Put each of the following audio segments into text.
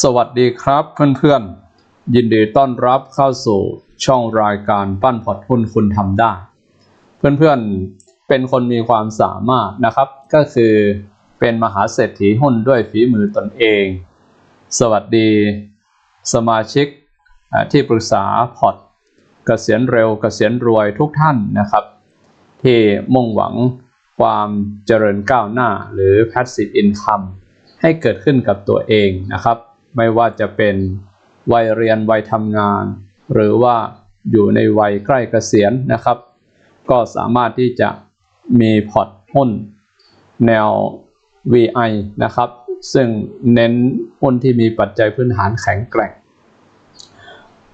สวัสดีครับเพื่อนๆ ยินดีต้อนรับเข้าสู่ช่องรายการปั้นพอร์ตหุ้นคุณทำได้ เพื่อนๆเป็นคนมีความสามารถนะครับ ก็คือเป็นมหาเศรษฐีหุ้นด้วยฝีมือตนเอง สวัสดีสมาชิกที่ปรึกษาพอร์ตเกษียณเร็วเกษียณรวยทุกท่านนะครับ ที่มุ่งหวังความเจริญก้าวหน้าหรือ passive income ให้เกิดขึ้นกับตัวเองนะครับ ไม่ว่าจะเป็นวัยเรียนวัยทำงาน หรือว่าอยู่ในวัยใกล้เกษียณนะครับ ก็สามารถที่จะมีพอร์ตหุ้นแนว VI นะครับ ซึ่งเน้นหุ้นที่มีปัจจัยพื้นฐานแข็งแกร่ง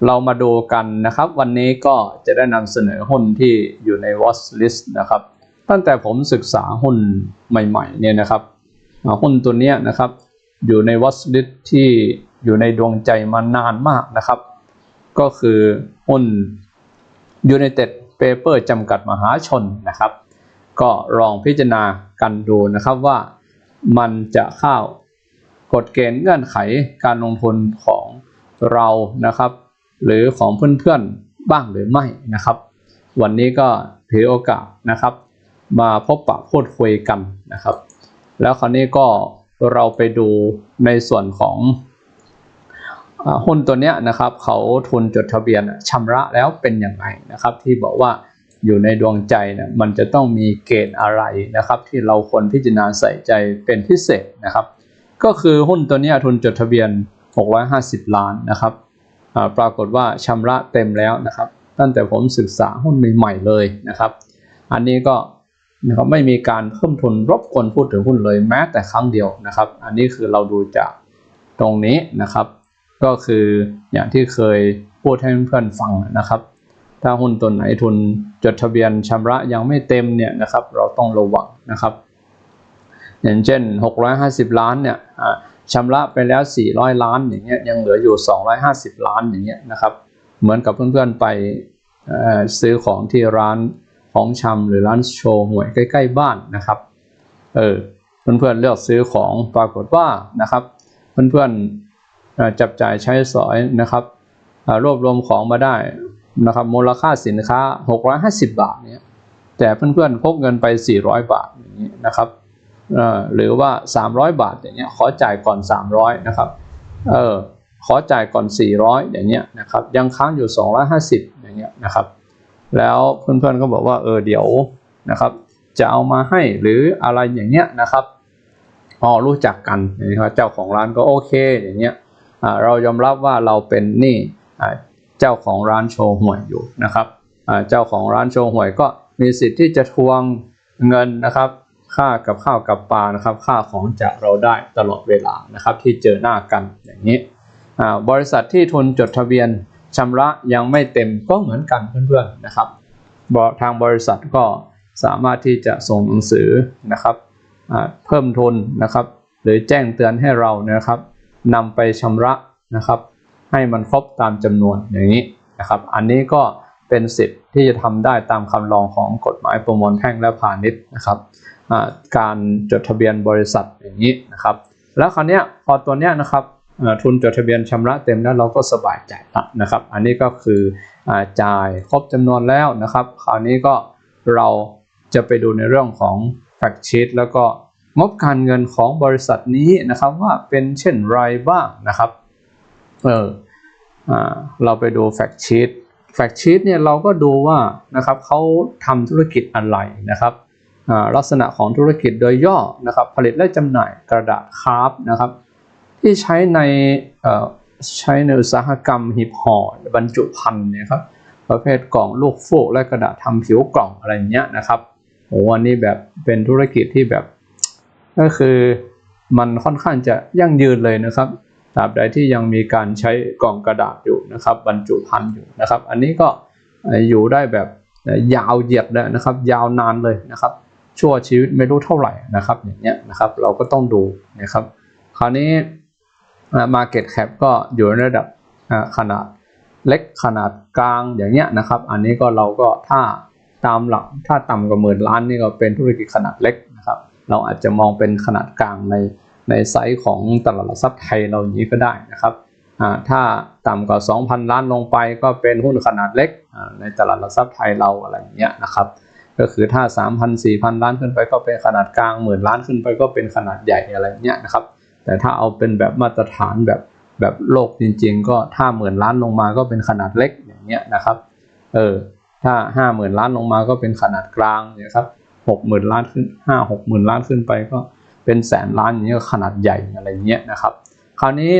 เรามาดูกันนะครับ วันนี้ก็จะได้นำเสนอหุ้นที่อยู่ใน watch list นะครับ ตั้งแต่ผมศึกษาหุ้นใหม่ๆเนี่ยนะครับหุ้นตัวเนี้ยนะครับ อยู่ใน watch list ที่อยู่ในดวงใจมานานมากนะครับ ก็คือหุ้น United Paper จำกัดมหาชนนะครับ ก็ลองพิจารณากันดูนะครับว่ามันจะเข้ากฎเกณฑ์เงื่อนไขการลงทุนของเรานะครับ หรือของเพื่อนๆบ้างหรือไม่นะครับ วันนี้ก็ถือโอกาสนะครับ มาพบปะพูดคุยกันนะครับ แล้วคราวนี้ก็ เราไปดูในส่วนของอหุ้นตัวเนี้ยนะครับเขาทุนจดทะเบียนชำระแล้วเป็นย่างไรนะครับ ที่บอกว่าอยู่ในดวงใจนี่ยมันจะต้องมีเกณฑ์อะไรนะครับ ที่เราควรพิจารณาใส่ใจเป็นพิเศษนะครับ ก็คือหุ้นตัวนี้ทุนจดทะเบียน 650 ล้านนะครับปรากฏว่าชำระเต็มแล้วนะครับ ตั้งแต่ผมศึกษาหุ้นใหม่ๆเลยนะครับ อันนี้ก็ นะครับไม่มีการเพิ่มทุนรบกวนพูดถึงหุ้นเลยแม้แต่ครั้งเดียวนะครับ อันนี้คือเราดูจากตรงนี้นะครับ ก็คืออย่างที่เคยพูดให้เพื่อนๆฟังนะครับ ถ้าหุ้นตัวไหนทุนจดทะเบียนชำระยังไม่เต็มเนี่ยนะครับ เราต้องระวังนะครับ อย่างเช่น 650 ล้านเนี่ยอ่าชำระไปแล้ว 400 ล้านอย่างเงี้ยยังเหลืออยู่ 250 ล้านอย่างเงี้ยนะครับ เหมือนกับเพื่อนๆไปซื้อของที่ร้าน ของชำหรือร้านโชว์หวยใกล้ ๆ บ้านนะครับ เออเพื่อนๆเลือกซื้อของปรากฏว่านะครับ เพื่อนๆจับจ่ายใช้สอยนะครับรวบรวมของมาได้นะครับ มูลค่าสินค้า 650 บาทเนี่ยแต่เพื่อนๆพกเงินไป 400 บาทอย่างนี้นะครับหรือว่า 300 บาทอย่างเงี้ยขอจ่ายก่อน 300 นะครับเออขอจ่ายก่อน 400 อย่างเงี้ยนะครับยังค้างอยู่ 250 อย่างเงี้ยนะครับ แล้วเพื่อนๆก็บอกว่าเออเดี๋ยวนะครับ จะเอามาให้หรืออะไรอย่างเงี้ยนะครับออรู้จักกันนะครับเจ้าของร้านก็โอเคอย่างเงี้ยเรายอมรับว่าเราเป็นนี่เจ้าของร้านโชว์หวยอยู่นะครับเจ้าของร้านโชว์หวยก็มีสิทธิ์ที่จะทวงเงินนะครับ ค่ากับข้าวกับปลานะครับ ค่าของจากเราได้ตลอดเวลานะครับ ที่เจอหน้ากันอย่างนี้บริษัทที่ทุนจดทะเบียน ชำระยังไม่เต็มก็เหมือนกันเพื่อนๆนะครับทางบริษัทก็สามารถที่จะส่งหนังสือนะครับเพิ่มทุนนะครับ หรือแจ้งเตือนให้เรานะครับนำไปชำระนะครับ ให้มันครบตามจำนวนอย่างนี้นะครับ อันนี้ก็เป็นสิทธิ์ที่จะทำได้ตามคำลองของกฎหมายประมวลแพ่งและพาณิชย์นะครับการจดทะเบียนบริษัทอย่างนี้นะครับ แล้วคราวนี้พอตัวเนี้ยนะครับ ทุนจดทะเบียนชำระเต็มแล้วเราก็สบายใจละนะครับ อันนี้ก็คืออจ่ายครบจำนวนแล้วนะครับ คราวนี้ก็เราจะไปดูในเรื่องของ fact sheet แล้วก็งบการเงินของบริษัทนี้นะครับว่าเป็นเช่นไรบ้างนะครับเออเราไปดู fact sheet fact sheet เนี่ยเราก็ดูว่านะครับเขาทำธุรกิจอะไรนะครับลักษณะของธุรกิจโดยย่อนะครับ ผลิตและจำหน่ายกระดาษคราฟต์นะครับ ที่ใช้ในใช้ในอุตสาหกรรมหีบห่อบรรจุภัณฑ์เนี่ยครับประเภทกล่องลูกฟูกและกระดาษทำผิวกล่องอะไรเงี้ยนะครับโอ้อันนี้แบบเป็นธุรกิจที่แบบ ก็คือมันค่อนข้างจะยั่งยืนเลยนะครับตราบใดที่ยังมีการใช้กล่องกระดาษอยู่นะครับ บรรจุภัณฑ์อยู่นะครับ อันนี้ก็อยู่ได้แบบยาวเหยียดเลยนะครับ ยาวนานเลยนะครับ ชั่วชีวิตไม่รู้เท่าไหร่นะครับ อย่างเงี้ยนะครับ เราก็ต้องดูนะครับ คราวนี้ market cap ก็อยู่ในระดับขนาดเล็กขนาดกลางอย่างเงี้ยนะครับ อันนี้ก็เราก็ถ้าตามหลักถ้าต่ำกว่าหมื่นล้านนี่ก็เป็นธุรกิจขนาดเล็กนะครับ เราอาจจะมองเป็นขนาดกลางในในไซส์ของตลาดหลักทรัพย์ไทยเราอย่างนี้ก็ได้นะครับถ้าต่ำกว่า 2,000 ล้านลงไปก็เป็นหุ้นขนาดเล็กในตลาดหลักทรัพย์ไทยเราอะไรอย่างเงี้ยนะครับ ก็คือถ้า 3,000 4,000 ล้านขึ้นไปก็เป็นขนาดกลางหมื่นล้านขึ้นไปก็เป็นขนาดใหญ่อะไรเงี้ยนะครับ แต่ถ้าเอาเป็นแบบมาตรฐานแบบแบบโลกจริง ๆ ก็ถ้าหมื่นล้านลงมาก็เป็นขนาดเล็กอย่างเงี้ยนะครับ เออ ถ้าห้าหมื่นล้านลงมาก็เป็นขนาดกลางเนี่ยครับหกหมื่นล้านขึ้นห้าหกหมื่นล้านขึ้นไปก็เป็นแสนล้านอย่างเงี้ยขนาดใหญ่อะไรเงี้ยนะครับ คราวนี้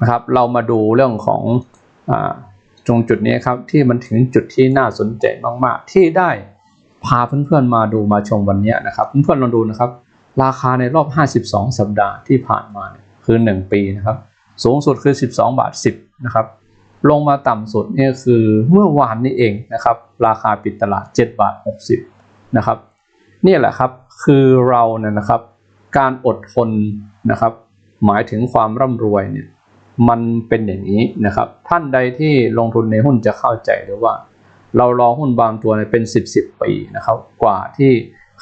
นะครับเรามาดูเรื่องของอ่าตรงจุดนี้ครับที่มันถึงจุดที่น่าสนใจมากๆ ที่ได้พาเพื่อนๆมาดูมาชมวันเนี้ยนะครับ เพื่อนๆลองดูนะครับ ราคาในรอบ 52 สัปดาห์ที่ผ่านมาเนี่ยคือ 1 ปีนะครับ สูงสุดคือ 12 บาท 10 นะครับ ลงมาต่ำสุดเนี่ยคือเมื่อวานนี้เองนะครับ ราคาปิดตลาด 7 บาท 60 นะครับ นี่แหละครับคือเราเนี่ยนะครับ การอดทนนะครับ หมายถึงความร่ำรวยเนี่ยมันเป็นอย่างนี้นะครับ ท่านใดที่ลงทุนในหุ้นจะเข้าใจเลยว่า เรารอหุ้นบางตัวเนี่ยเป็น 10 10ปีนะครับ กว่าที่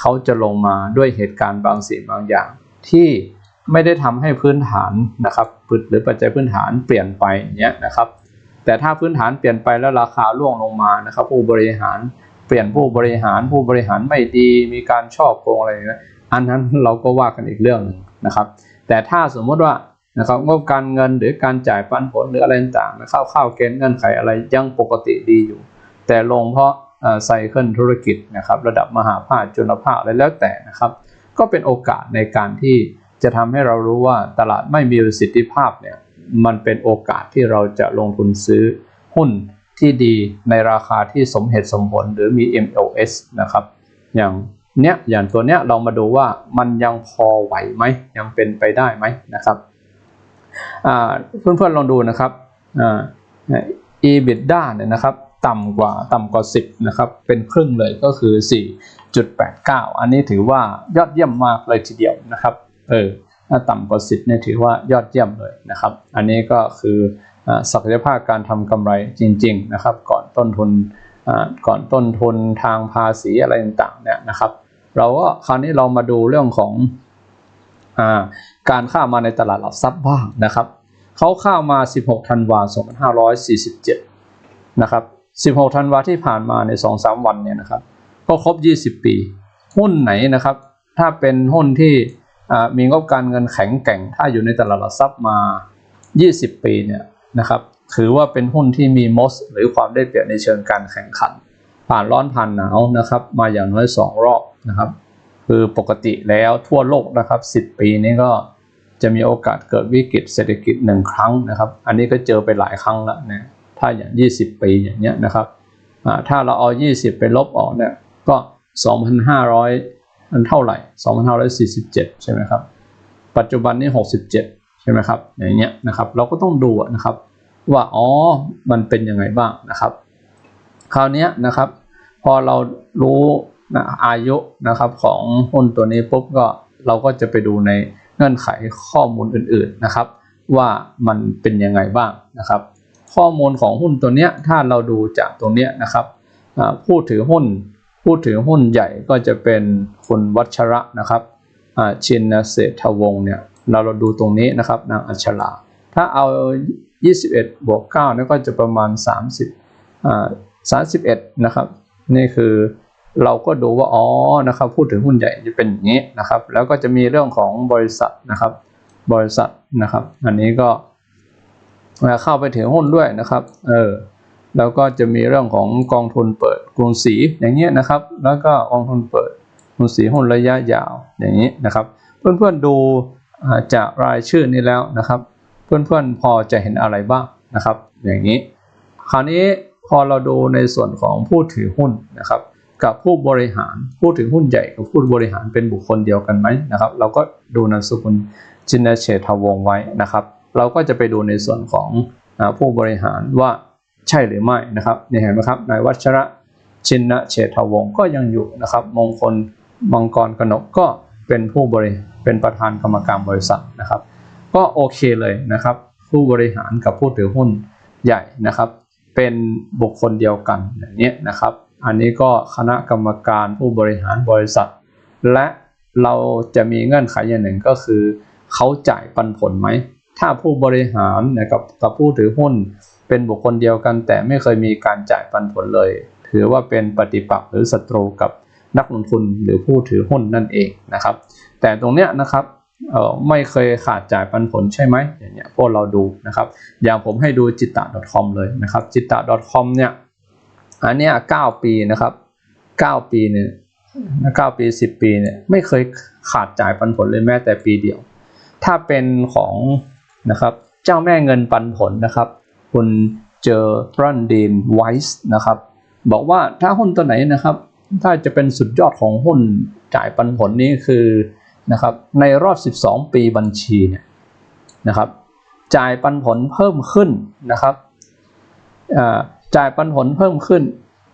เขาจะลงมาด้วยเหตุการณ์บางสิ่งบางอย่าง ที่ไม่ได้ทำให้พื้นฐานนะครับหรือปัจจัยพื้นฐานเปลี่ยนไปเงี้ยนะครับ แต่ถ้าพื้นฐานเปลี่ยนไปแล้วราคาร่วงลงมานะครับ ผู้บริหารเปลี่ยนผู้บริหารผู้บริหารไม่ดีมีการชอบโกงอะไรอย่างเงี้ยอันนั้นเราก็ว่ากันอีกเรื่องหนึ่งนะครับ แต่ถ้าสมมติว่านะครับงบการเงินหรือการจ่ายปันผลหรืออะไรต่างๆเข้าเข้าเกณฑ์เงื่อนไขอะไรยังปกติดีอยู่ แต่ลงเพราะ ไซเคิลธุรกิจนะครับระดับมหาภาคจุลภาคอะไรแล้วแต่นะครับก็เป็นโอกาสในการที่จะทำให้เรารู้ว่าตลาดไม่มีประสิทธิภาพเนี่ยมันเป็นโอกาสที่เราจะลงทุนซื้อหุ้นที่ดีในราคาที่สมเหตุสมผลหรือมี MLS นะครับ อย่างเนี้ยอย่างตัวเนี้ยเรามาดูว่ามันยังพอไหวไหมยังเป็นไปได้ไหมนะครับเพื่อนๆลองดูนะครับ EBITDA เนี่ยนะครับ ต่ำกว่าต่ำกว่า 10 นะครับ เป็นครึ่งเลยก็คือ 4.89 อันนี้ถือว่ายอดเยี่ยมมากเลยทีเดียวนะครับ เออถ้าต่ำกว่า 10 เนี่ยถือว่ายอดเยี่ยมเลยนะครับ อันนี้ก็คือศักยภาพการทำกำไรจริง ๆ นะครับ ก่อนต้นทุนก่อนต้นทุนทางภาษีอะไรต่างๆเนี่ยนะครับ เราก็คราวนี้เรามาดูเรื่องของอการเข้ามาในตลาดหลักทรัพย์บ้างนะครับเขาเข้ามา 16 ธันวาคม 2547 นะครับ 16ธันวาที่ผ่านมาใน2-3วันเนี่ยนะครับก็ครบ 20 ปี หุ้นไหนนะครับ ถ้าเป็นหุ้นที่มีงบการเงินแข็งแกร่ง ถ้าอยู่ในตลาดหลักทรัพย์มา 20 ปีเนี่ยนะครับถือว่าเป็นหุ้นที่มีมอสหรือความได้เปรียบในเชิงการแข่งขัน ผ่านร้อนผ่านหนาวนะครับมาอย่างน้อย 2 รอบนะครับคือปกติแล้วทั่วโลกนะครับ 10 ปีนี้ก็จะมีโอกาสเกิดวิกฤตเศรษฐกิจหนึ่งครั้งนะครับ อันนี้ก็เจอไปหลายครั้งแล้วนะ ถ้าอย่าง 20 ปีอย่างเงี้ยนะครับถ้าเราเอา 20 ไปลบออกเนี่ยก็ 2,500 มันเท่าไหร่ 2,547 ใช่ไหมครับ ปัจจุบันนี้ 67 ใช่ไหมครับ อย่างเงี้ยนะครับ เราก็ต้องดูนะครับว่าอ๋อ มันเป็นยังไงบ้างนะครับ คราวนี้นะครับ พอเรารู้นะอายุนะครับของหุ้นตัวนี้ปุ๊บก็เราก็จะไปดูในเงื่อนไขข้อมูลอื่นๆนะครับ ว่ามันเป็นยังไงบ้างนะครับ ข้อมูลของหุ้นตัวเนี้ยถ้าเราดูจากตรงเนี้ยนะครับผู้ถือหุ้นผู้ถือหุ้นใหญ่ก็จะเป็นคุณวัชระนะครับชินเศรษฐวงศ์เนี่ยเราเราดูตรงนี้นะครับนางอัชราถ้าเอา 21 บวก9นี่ก็จะประมาณ 30อ่า31 นะครับ นี่คือเราก็ดูว่า อ๋อ นะครับ พูดถึงหุ้นใหญ่จะเป็นอย่างนี้นะครับ แล้วก็จะมีเรื่องของบริษัทนะครับ บริษัทนะครับ อันนี้ก็ เข้าไปถึงหุ้นด้วยนะครับเออแล้วก็จะมีเรื่องของกองทุนเปิดกรุงศรีอย่างเงี้ยนะครับ แล้วก็กองทุนเปิดกรุงศรีหุ้นระยะยาวอย่างนี้นะครับ เพื่อนๆดูจากรายชื่อนี้แล้วนะครับ เพื่อนๆพอจะเห็นอะไรบ้างนะครับ อย่างนี้ คราวนี้พอเราดูในส่วนของผู้ถือหุ้นนะครับ กับผู้บริหารพูดถึงหุ้นใหญ่กับผู้บริหารเป็นบุคคลเดียวกันไหมนะครับ เราก็ดูนามสกุลจินเชษฐวงไว้นะครับ เราก็จะไปดูในส่วนของผู้บริหารว่าใช่หรือไม่นะครับนี่เห็นไหมครับนายวัชระชินเฉษฐวงศ์ก็ยังอยู่นะครับ มงคลมังกรกนกก็เป็นผู้บริเป็นประธานกรรมการบริษัทนะครับ ก็โอเคเลยนะครับ ผู้บริหารกับผู้ถือหุ้นใหญ่นะครับ เป็นบุคคลเดียวกันอย่างนี้นะครับ อันนี้ก็คณะกรรมการผู้บริหารบริษัท และเราจะมีเงื่อนไขอย่างหนึ่งก็คือ เขาจ่ายปันผลไหม ถ้าผู้บริหารนะครับกับผู้ถือหุ้น เป็นบุคคลเดียวกัน แต่ไม่เคยมีการจ่ายปันผลเลย ถือว่าเป็นปฏิปักษ์หรือศัตรูกับนักลงทุนหรือผู้ถือหุ้นนั่นเองนะครับ แต่ตรงเนี้ยนะครับเอ่อไม่เคยขาดจ่ายปันผลใช่ไหมอย่างเงี้ยพวกเราดูนะครับ อย่างผมให้ดูจิตตะ .com เลยนะครับจิตตะ .com เนี่ยอันเนี้ย9ปีนะครับ9ปีเนี่ย9ปี10ปีเนี่ยไม่เคยขาดจ่ายปันผลเลยแม้แต่ปีเดียว ถ้าเป็นของ นะครับ เจ้าแม่เงินปันผลนะครับ คุณเจอรันดีนไวส์นะครับ บอกว่าถ้าหุ้นตัวไหนนะครับ ถ้าจะเป็นสุดยอดของหุ้นจ่ายปันผลนี้คือนะครับ ในรอบ 12 ปีบัญชีเนี่ยนะครับ จ่ายปันผลเพิ่มขึ้นนะครับจ่ายปันผลเพิ่มขึ้น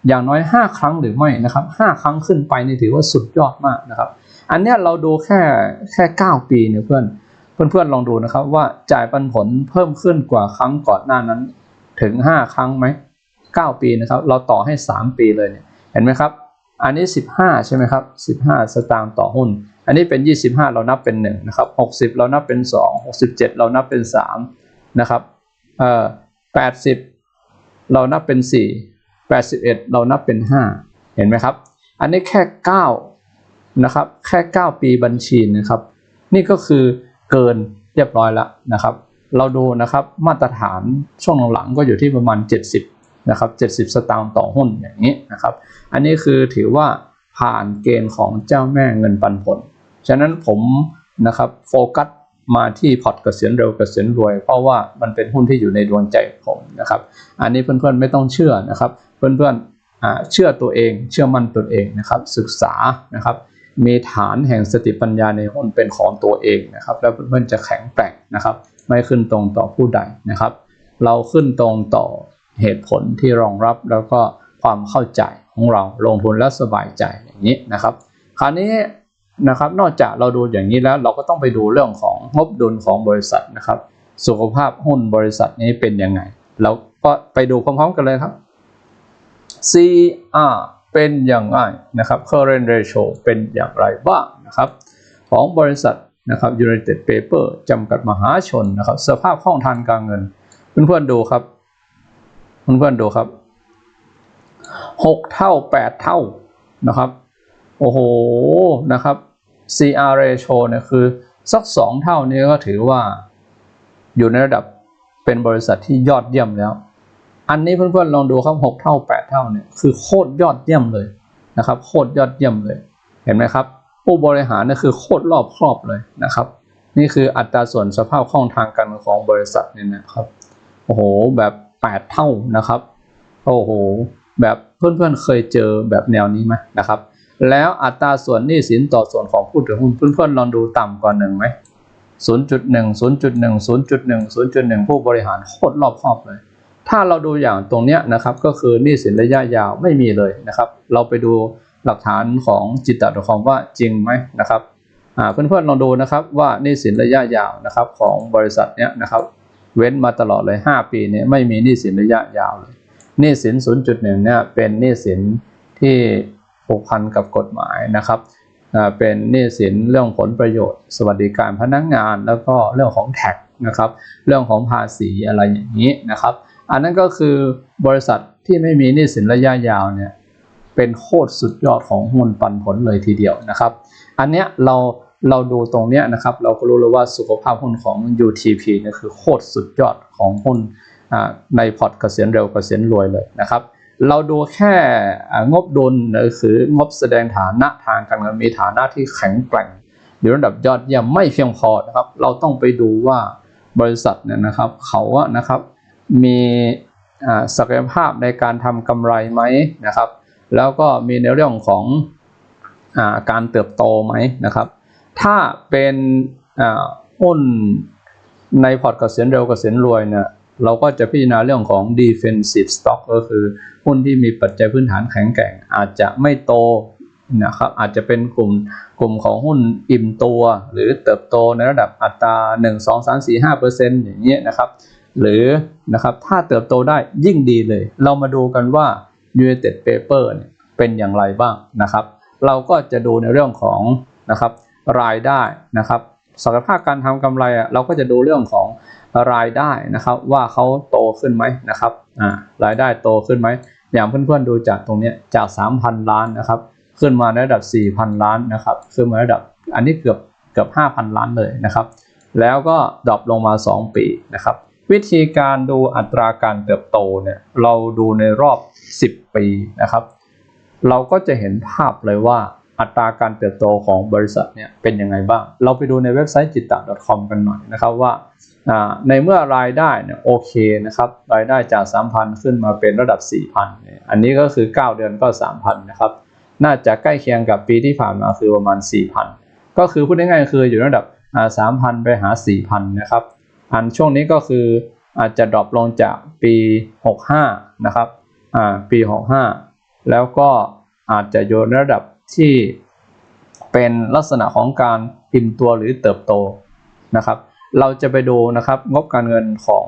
อย่างน้อย 5 ครั้งหรือไม่นะครับ 5 ครั้งขึ้นไปนี่ถือว่าสุดยอดมากนะครับ อันเนี้ยเราดูแค่แค่ 9 ปีเนี่ยเพื่อน เพื่อนๆลองดูนะครับว่าจ่ายปันผลเพิ่มขึ้นกว่าครั้งก่อนหน้านั้นถึง 5 ครั้งไหม 9 ปีนะครับ เราต่อให้ 3 ปีเลยเนี่ยเห็นไหมครับ อันนี้ 15 ใช่ไหมครับ 15 สตางค์ต่อหุ้น อันนี้เป็น 25 เรานับเป็น 1 นะครับ 60 เรานับเป็น 2 67 เรานับเป็น 3 นะครับเอ่อ80 เรานับเป็น 4 81 เรานับเป็น 5 เห็นไหมครับ อันนี้แค่ 9 นะครับ แค่ 9 ปีบัญชีนะครับ นี่ก็คือ เกินเรียบร้อยแล้วนะครับ เราดูนะครับมาตรฐานช่วงหลังๆก็อยู่ที่ประมาณ 70นะครับ70 สตางค์ต่อหุ้นอย่างนี้นะครับ อันนี้คือถือว่าผ่านเกณฑ์ของเจ้าแม่เงินปันผล ฉะนั้นผมนะครับโฟกัสมาที่พอร์ตเกษียณเร็วเกษียณรวย เพราะว่ามันเป็นหุ้นที่อยู่ในดวงใจผมนะครับ อันนี้เพื่อนๆไม่ต้องเชื่อนะครับ เพื่อนๆเชื่อตัวเอง เชื่อมั่นตัวเองนะครับ ศึกษานะครับ มีฐานแห่งสติปัญญาในหุ้นเป็นของตัวเองนะครับ แล้วเพื่อนๆจะแข็งแกร่งนะครับ ไม่ขึ้นตรงต่อผู้ใดนะครับ เราขึ้นตรงต่อเหตุผลที่รองรับแล้วก็ความเข้าใจของเราลงทุนแล้วสบายใจอย่างนี้นะครับ คราวนี้นะครับ นอกจากเราดูอย่างนี้แล้วเราก็ต้องไปดูเรื่องของงบดุลของบริษัทนะครับ สุขภาพหุ้นบริษัทนี้เป็นยังไงเราก็ไปดูพร้อมๆกันเลยครับ CR เป็นอย่างไรนะครับ current ratio เป็นอย่างไรบ้างนะครับ ของบริษัทนะครับ United Paper จำกัดมหาชนนะครับ สภาพคล่องทางการเงิน เพื่อนๆดูครับ เพื่อนๆดูครับหกเท่าแปดเท่านะครับ โอ้โหนะครับ CR ratio เนี่ยคือสักสองเท่านี้ก็ถือว่าอยู่ในระดับเป็นบริษัทที่ยอดเยี่ยมแล้ว อันนี้เพื่อนๆลองดูครับหกเท่าแปดเท่าเนี่ยคือโคตรยอดเยี่ยมเลยนะครับโคตรยอดเยี่ยมเลย เห็นไหมครับ ผู้บริหารเนี่ยคือโคตรรอบครอบเลยนะครับ นี่คืออัตราส่วนสภาพคล่องทางการเงินของบริษัทเนี่ยนะครับโอ้โหแบบแปดเท่านะครับโอ้โหแบบเพื่อนๆเคยเจอแบบแนวนี้ไหมนะครับ แล้วอัตราส่วนหนี้สินต่อส่วนของผู้ถือหุ้นเพื่อนๆลองดูต่ำกว่าหนึ่งไหมศูนย์จุดหนึ่งศูนย์จุดหนึ่งศูนย์จุดหนึ่งศูนย์จุดหนึ่งผู้บริหารโคตรรอบครอบเลย ถ้าเราดูอย่างตรงเนี้ยนะครับก็คือหนี้สินระยะยาวไม่มีเลยนะครับ เราไปดูหลักฐานของจิตตะคอมว่าจริงไหมนะครับอ่าเพื่อนๆลองดูนะครับว่าหนี้สินระยะยาวนะครับของบริษัทเนี้ยนะครับเว้นมาตลอดเลย 5 ปีเนี่ยไม่มีหนี้สินระยะยาวเลยหนี้สิน 0.1 เนี่ยเป็นหนี้สินที่ผูกพันกับกฎหมายนะครับเป็นหนี้สินเรื่องผลประโยชน์ สวัสดิการพนักงานแล้วก็เรื่องของแท็กนะครับ เรื่องของภาษีอะไรอย่างนี้นะครับ อันนั้นก็คือบริษัทที่ไม่มีหนี้สินระยะยาวเนี่ยเป็นโคตรสุดยอดของหุ้นปันผลเลยทีเดียวนะครับ อันเนี้ยเราเราดูตรงเนี้ยนะครับ เราก็รู้เลยว่าสุขภาพหุ้นของ UTP เนี่ยคือโคตรสุดยอดของหุ้นในพอร์ตเกษียณเร็วเกษียณรวยเลยนะครับ เราดูแค่งบดุลหรือคืองบแสดงฐานะทางการเงินมีฐานะที่แข็งแกร่งอยู่ระดับยอดเยี่ยมไม่เพียงพอนะครับ เราต้องไปดูว่าบริษัทเนี่ยนะครับ เขาอะนะครับ มีศักยภาพในการทำกำไรไหมนะครับ แล้วก็มีในเรื่องของอการเติบโตไหมนะครับ ถ้าเป็นหุ้นในพอร์ตเกษียณเร็วเกษียณรวยเนี่ยเราก็จะพิจารณาเรื่องของ defensive stock ก็คือหุ้นที่มีปัจจัยพื้นฐานแข็งแกร่ง อาจจะไม่โตนะครับอาจจะเป็นกลุ่มกลุ่มของหุ้นอิ่มตัว หรือเติบโตในระดับอัตรา 1 2 3 4 5เปอร์เซ็นต์อย่างเงี้ยนะครับ หรือนะครับถ้าเติบโตได้ยิ่งดีเลย เรามาดูกันว่า United Paper เนี่ยเป็นอย่างไรบ้างนะครับ เราก็จะดูในเรื่องของนะครับรายได้นะครับศักยภาพการทำกำไรอะเราก็จะดูเรื่องของรายได้นะครับ ว่าเขาโตขึ้นไหมนะครับอ่ารายได้โตขึ้นไหมอย่างเพื่อนๆดูจากตรงนี้จาก 3,000 ล้านนะครับ ขึ้นมาในระดับ 4,000 ล้านนะครับ ขึ้นมาระดับอันนี้เกือบเกือบ 5,000 ล้านเลยนะครับ แล้วก็ดรอปลงมา 2 ปีนะครับ วิธีการดูอัตราการเติบโตเนี่ยเราดูในรอบ 10 ปีนะครับ เราก็จะเห็นภาพเลยว่าอัตราการเติบโตของบริษัทเนี่ยเป็นยังไงบ้าง เราไปดูในเว็บไซต์จิตตะ .com กันหน่อยนะครับว่าในเมื่อรายได้เนี่ยโอเคนะครับรายได้จาก 3,000 ขึ้นมาเป็นระดับ 4,000เนี่ยอันนี้ก็คือ 9 เดือนก็ 3,000 นะครับ น่าจะใกล้เคียงกับปีที่ผ่านมาคือประมาณ 4,000 ก็คือพูดง่ายๆคืออยู่ระดับสามพันไปหา 4,000 นะครับ อันช่วงนี้ก็คืออาจจะดรอปลงจากปี 65 นะครับ อ่า ปี 65 แล้วก็อาจจะอยู่ในระดับที่เป็นลักษณะของการอิ่มตัวหรือเติบโตนะครับ เราจะไปดูนะครับงบการเงินของ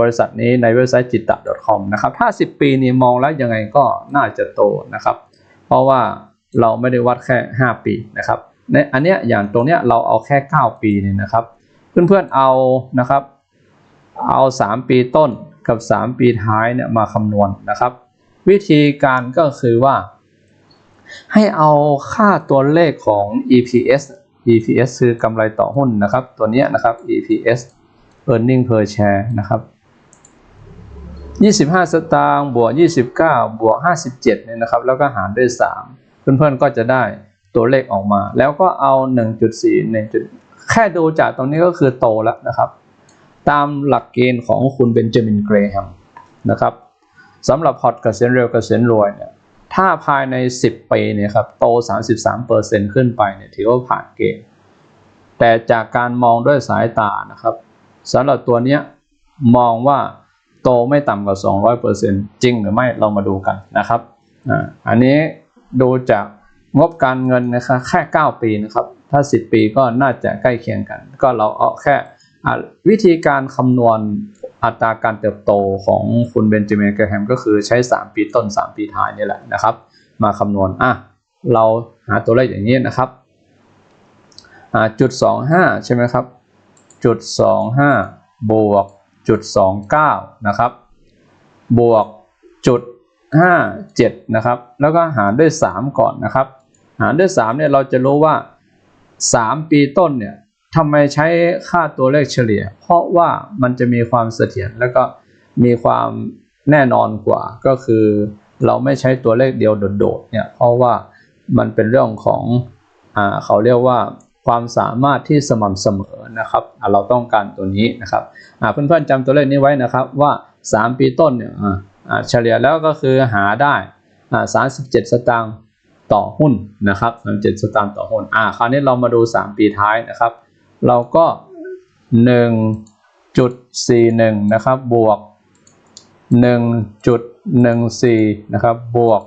บริษัทนี้ในเว็บไซต์จิตตะ .com นะครับ ถ้า 10 ปีนี้มองแล้วยังไงก็น่าจะโตนะครับ เพราะว่าเราไม่ได้วัดแค่ 5 ปีนะครับในอันเนี้ยอย่างตรงเนี้ยเราเอาแค่ 9 ปีเนี่ยนะครับ เพื่อนๆเอานะครับ เอา 3 ปีต้นกับ 3 ปีท้ายเนี่ยมาคำนวณนะครับ วิธีการก็คือว่า ให้เอาค่าตัวเลขของ EPS EPS คือกำไรต่อหุ้นนะครับ ตัวนี้นะครับ EPS earning per share นะครับ25 สตางค์บวก 29 บวก 57เนี่ยนะครับ แล้วก็หารด้วย 3 เพื่อนๆก็จะได้ตัวเลขออกมา แล้วก็เอา 1.4 1จุด แค่ดูจากตรงนี้ก็คือโตแล้วนะครับ ตามหลักเกณฑ์ของคุณเบนจามินเกรแฮมนะครับสำหรับพอร์ตเกษียณเร็วเกษียณรวยเนี่ยถ้าภายใน 10 ปีเนี่ยครับโต 33%ขึ้นไปเนี่ยถือว่าผ่านเกณฑ์แต่จากการมองด้วยสายตานะครับสำหรับตัวเนี้ยมองว่าโตไม่ต่ำกว่า 200%จริงหรือไม่เรามาดูกันนะครับอ่าอันนี้ดูจาก งบการเงินนะครับแค่ 9 ปีนะครับ ถ้า 10 ปีก็น่าจะใกล้เคียงกัน ก็เราเอาแค่วิธีการคำนวณอัตราการเติบโตของคุณเบนจามินเกรแฮมก็คือใช้ 3 ปีต้น 3 ปีท้ายนี่แหละนะครับ มาคำนวณอะเราหาตัวเลขอย่างนี้นะครับอ่าจุด25ใช่ไหมครับจุด25บวกจุด29นะครับ บวกจุด57นะครับ แล้วก็หารด้วย3ก่อนนะครับ หารด้วย3เนี่ยเราจะรู้ว่า 3 ปีต้นเนี่ยทำไมใช้ค่าตัวเลขเฉลี่ย เพราะว่ามันจะมีความเสถียรแล้วก็มีความแน่นอนกว่าก็คือเราไม่ใช้ตัวเลขเดียวโดดๆเนี่ยเพราะว่ามันเป็นเรื่องของอ่าเขาเรียกว่าความสามารถที่สม่ำเสมอนะครับเราต้องการตัวนี้นะครับเพื่อนๆจำตัวเลขนี้ไว้นะครับว่า 3 ปีต้นเนี่ยเฉลี่ยแล้วก็คือหาได้ 37 สตางค์ ต่อหุ้นนะครับ37 สตางค์ต่อหุ้นอ่าคราวนี้เรามาดู 3 ปีท้ายนะครับ เราก็ 1.41 นะครับบวก 1.14 นะครับบวก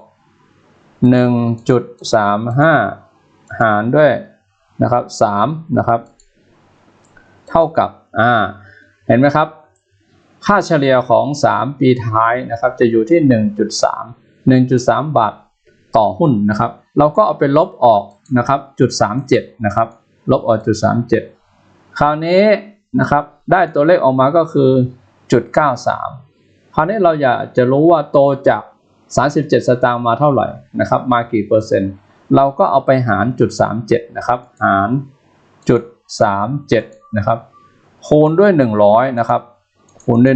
1.35 หารด้วยนะครับ3นะครับเท่ากับอ่าเห็นไหมครับ ค่าเฉลี่ยของ 3 ปีท้ายนะครับจะอยู่ที่ 1.3 1.3 บาท ต่อหุ้นนะครับ เราก็เอาไปลบออกนะครับจุด37นะครับ ลบออกจุด37คราวนี้นะครับ ได้ตัวเลขออกมาก็คือจุด93คราวนี้เราอยากจะรู้ว่าโตจาก 37 สตางค์มาเท่าไหร่นะครับ มากี่เปอร์เซ็นต์ เราก็เอาไปหารจุด37นะครับ หารจุด37นะครับคูณด้วย 100นะครับคูณด้วย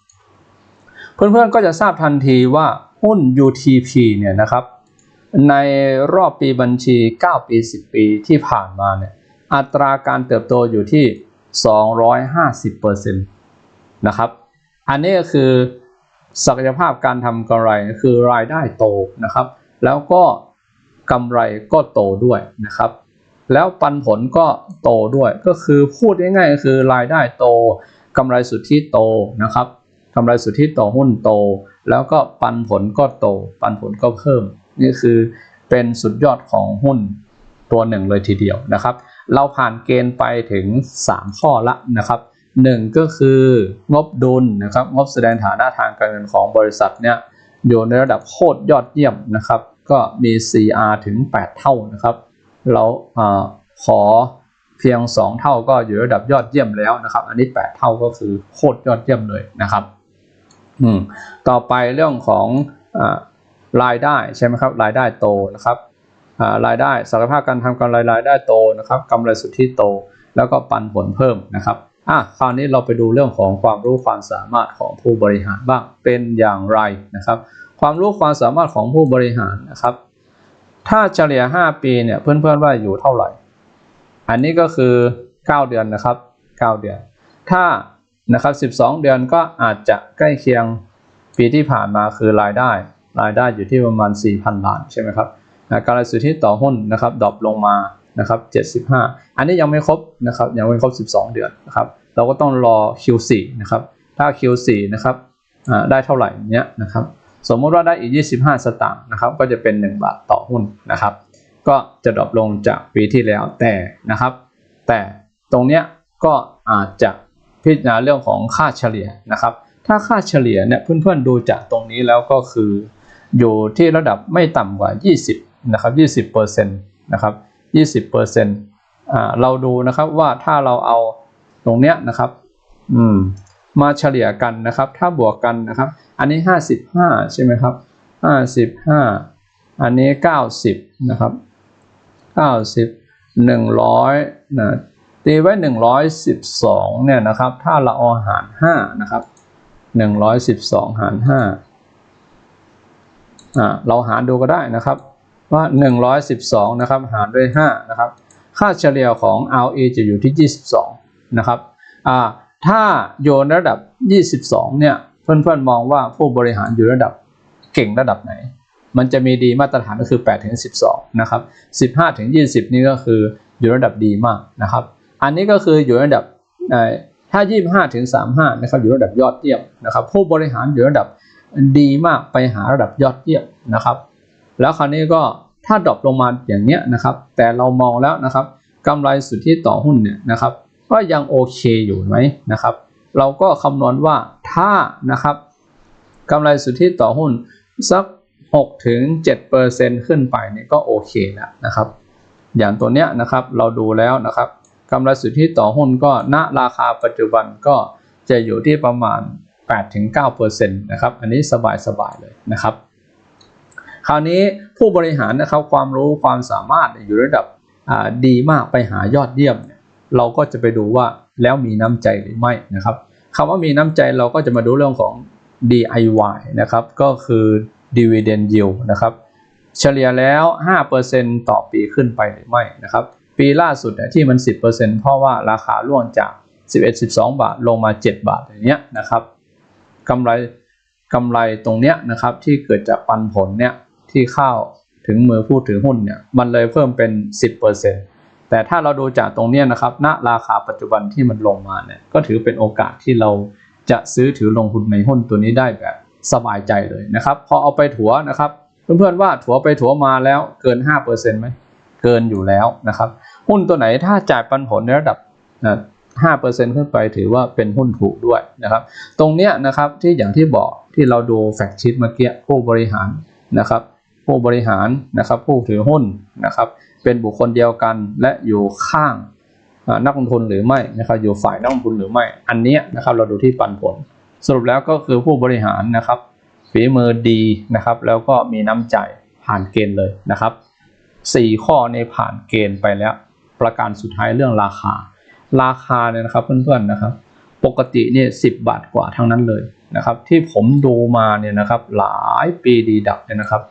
100 เพื่อนๆก็จะทราบทันทีว่า หุ้น UTP เนี่ยนะครับ ในรอบปีบัญชี 9 ปี 10 ปีที่ผ่านมาเนี่ยอัตราการเติบโตอยู่ที่ 250%นะครับ อันนี้ก็คือศักยภาพการทำกำไรคือรายได้โตนะครับ แล้วก็กำไรก็โตด้วยนะครับ แล้วปันผลก็โตด้วยก็คือพูดง่ายๆคือรายได้โตกำไรสุทธิโตนะครับ กำไรสุทธิต่อหุ้นโต แล้วก็ปันผลก็โต ปันผลก็เพิ่ม นี่คือเป็นสุดยอดของหุ้นตัวหนึ่งเลยทีเดียวนะครับ เราผ่านเกณฑ์ไปถึง 3 ข้อละนะครับหนึ่งก็คืองบดุลนะครับงบแสดงฐานะทางการเงินของบริษัทเนี่ยอยู่ในระดับโคตรยอดเยี่ยมนะครับ ก็มี CR ถึง 8 เท่านะครับ เราอขอเพียง 2 เท่าก็อยู่ระดับยอดเยี่ยมแล้วนะครับ อันนี้ 8 เท่าก็คือโคตรยอดเยี่ยมเลยนะครับ อืมต่อไปเรื่องของอารายได้ใช่ไหมครับรายได้โตนะครับอ่ารายได้ศักยภาพการทำกำไรรายได้โตนะครับกำไรสุทธิโต แล้วก็ปันผลเพิ่มนะครับอะคราวนี้เราไปดูเรื่องของความรู้ความสามารถของผู้บริหารบ้างเป็นอย่างไรนะครับ ความรู้ความสามารถของผู้บริหารนะครับ ถ้าเฉลี่ย 5 ปีเนี่ยเพื่อนๆว่าอยู่เท่าไหร่ อันนี้ก็คือ 9 เดือนนะครับ 9 เดือน ถ้า นะครับ 12 เดือนก็อาจจะใกล้เคียงปีที่ผ่านมาคือรายได้ รายได้อยู่ที่ประมาณ 4,000 ล้านใช่ไหมครับการสุทธิต่อหุ้นนะครับดรอปลงมานะครับ 75 อันนี้ยังไม่ครบนะครับยังไม่ครบ 12 เดือนนะครับเราก็ต้องรอ Q4 นะครับถ้า Q4 นะครับได้เท่าไหร่เนี้ยนะครับสมมติว่าได้อีก 25 สตางค์นะครับก็จะเป็น 1 บาทต่อหุ้นนะครับ ก็จะดรอปลงจากปีที่แล้วแต่นะครับ แต่ตรงเนี้ยก็อาจจะ พิจารณาเรื่องของค่าเฉลี่ยนะครับ ถ้าค่าเฉลี่ยเนี่ยเพื่อนๆดูจากตรงนี้แล้วก็คือ อยู่ที่ระดับไม่ต่ำกว่า 20นะครับ20%นะครับ20%อ่าเราดูนะครับว่าถ้าเราเอาตรงเนี้ยนะครับอืมมาเฉลี่ยกันนะครับ ถ้าบวกกันนะครับ อันนี้ 55 ใช่ไหมครับ 55 อันนี้ 90 นะครับ 90 100นะ ตีไว้ 112เนี่ยนะครับถ้าเราเอหาร5นะครับ 112 หาร 5อ่าเราหารดูก็ได้นะครับว่า 112นะครับหารด้วย5นะครับค่าเฉลี่ยของ ROE จะอยู่ที่ 22นะครับอ่าถ้าอยู่ในระดับ 22เนี่ยเพื่อนๆมองว่าผู้บริหารอยู่ระดับเก่งระดับไหน มันจะมีดีมาตรฐานก็คือ8ถึง12นะครับ15ถึง20 นี่ก็คืออยู่ระดับดีมากนะครับ อันนี้ก็คืออยู่ระดับเอ่อถ้า 25 ถึง 35 นะครับ อยู่ระดับยอดเยี่ยมนะครับ ผู้บริหารอยู่ระดับดีมากไปหาระดับยอดเยี่ยมนะครับ แล้วคราวนี้ก็ถ้าดรอปลงมาอย่างเนี้ยนะครับ แต่เรามองแล้วนะครับกำไรสุทธิต่อหุ้นเนี่ยนะครับ ก็ยังโอเคอยู่ไหมนะครับ เราก็คำนวณว่าถ้านะครับกำไรสุทธิต่อหุ้นสัก6ถึง7%ขึ้นไปเนี่ยก็โอเคแล้วนะครับ อย่างตัวเนี้ยนะครับเราดูแล้วนะครับ กำไรสุทธิต่อหุ้นก็ณราคาปัจจุบันก็จะอยู่ที่ประมาณ 8-9%นะครับอันนี้สบายๆเลยนะครับ คราวนี้ผู้บริหารนะครับความรู้ความสามารถอยู่ระดับดีมากไปหายอดเยี่ยมเนี่ยเราก็จะไปดูว่าแล้วมีน้ำใจหรือไม่นะครับคำว่ามีน้ำใจเราก็จะมาดูเรื่องของ DIY นะครับก็คือ dividend yield นะครับเฉลี่ยแล้ว 5%ต่อปีขึ้นไปหรือไม่นะครับ ปีล่าสุดเนี่ยที่มัน 10%เพราะว่าราคาร่วงจาก 11-12 บาทลงมา 7 บาทอย่างเงี้ยนะครับกำไรกำไรตรงเนี้ยนะครับที่เกิดจากปันผลเนี่ยที่เข้าถึงมือผู้ถือหุ้นเนี่ยมันเลยเพิ่มเป็น 10%แต่ถ้าเราดูจากตรงเนี้ยนะครับณราคาปัจจุบันที่มันลงมาเนี่ยก็ถือเป็นโอกาสที่เราจะซื้อถือลงทุนในหุ้นตัวนี้ได้แบบสบายใจเลยนะครับพอเอาไปถัวนะครับ เพื่อนๆว่าถัวไปถัวมาแล้วเกิน 5%ไหมเกินอยู่แล้วนะครับ หุ้นตัวไหนถ้าจ่ายปันผลในระดับนะ5%ขึ้นไปถือว่าเป็นหุ้นถูกด้วยนะครับ ตรงเนี้ยนะครับที่อย่างที่บอกที่เราดูแฟกชิตเมื่อกี้ผู้บริหารนะครับผู้บริหารนะครับผู้ถือหุ้นนะครับเป็นบุคคลเดียวกันและอยู่ข้างนักลงทุนหรือไม่นะครับอยู่ฝ่ายนักลงทุนหรือไม่ อันนี้นะครับเราดูที่ปันผล สรุปแล้วก็คือผู้บริหารนะครับฝีมือดีนะครับ แล้วก็มีน้ำใจผ่านเกณฑ์เลยนะครับสี่ข้อในผ่านเกณฑ์ไปแล้ว ประการสุดท้ายเรื่องราคา ราคาเนี่ยนะครับเพื่อนๆนะครับ ปกติเนี่ยสิบาทกว่าทั้งนั้นเลยนะครับ ที่ผมดูมาเนี่ยนะครับหลายปีดีดักเนี่ยนะครับ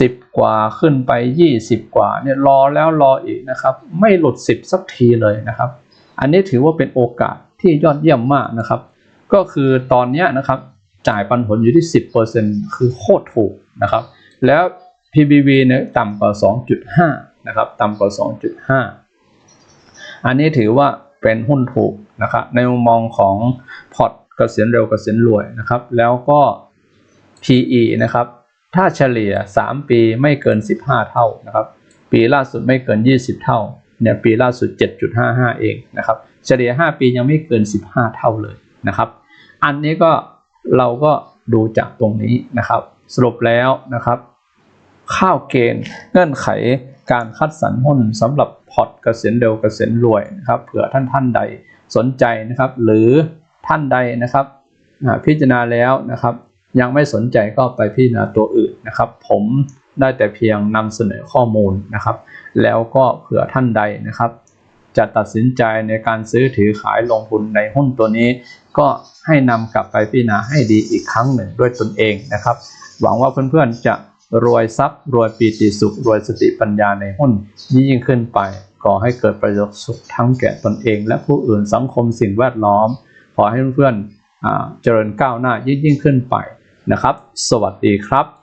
สิบกว่าขึ้นไปยี่สิบกว่าเนี่ยรอแล้วรออีกนะครับ ไม่หลุดสิบสักทีเลยนะครับ อันนี้ถือว่าเป็นโอกาสที่ยอดเยี่ยมมากนะครับ ก็คือตอนนี้นะครับจ่ายปันผลอยู่ที่ 10%คือโคตรถูกนะครับ แล้ว PBV เนี่ยต่ำกว่า 2.5 นะครับ ต่ำกว่า 2.5 อันนี้ถือว่าเป็นหุ้นถูกนะครับในมุมมองของพอร์ตเกษียณเร็วเกษียณรวยนะครับ แล้วก็ PE นะครับ ถ้าเฉลี่ย 3 ปีไม่เกิน 15 เท่านะครับ ปีล่าสุดไม่เกิน 20 เท่าเนี่ยปีล่าสุด 7.55 เองนะครับ เฉลี่ย 5 ปียังไม่เกิน 15 เท่าเลยนะครับ อันนี้ก็เราก็ดูจากตรงนี้นะครับ สรุปแล้วนะครับ ข้าวเกณฑ์เงื่อนไข การคัดสรรหุ้นสำหรับพอร์ตเกษียณเร็วเกษียณรวยนะครับเผื่อท่านท่านใดสนใจนะครับ หรือท่านใดนะครับพิจารณาแล้วนะครับ ยังไม่สนใจก็ไปพิจารณาตัวอื่นนะครับ ผมได้แต่เพียงนำเสนอข้อมูลนะครับ แล้วก็เผื่อท่านใดนะครับ จะตัดสินใจในการซื้อถือขายลงทุนในหุ้นตัวนี้ ก็ให้นำกลับไปพิจารณาให้ดีอีกครั้งหนึ่งด้วยตนเองนะครับ หวังว่าเพื่อนๆจะ รวยทรัพย์ รวยปีติสุข รวยสติปัญญาในหุ้นยิ่งขึ้นไปก่อให้เกิดประโยชน์สุขทั้งแก่ตนเอง และผู้อื่นสังคมสิ่งแวดล้อม ขอให้เพื่อนๆเจริญก้าวหน้ายิ่งยิ่งขึ้นไปนะครับ สวัสดีครับ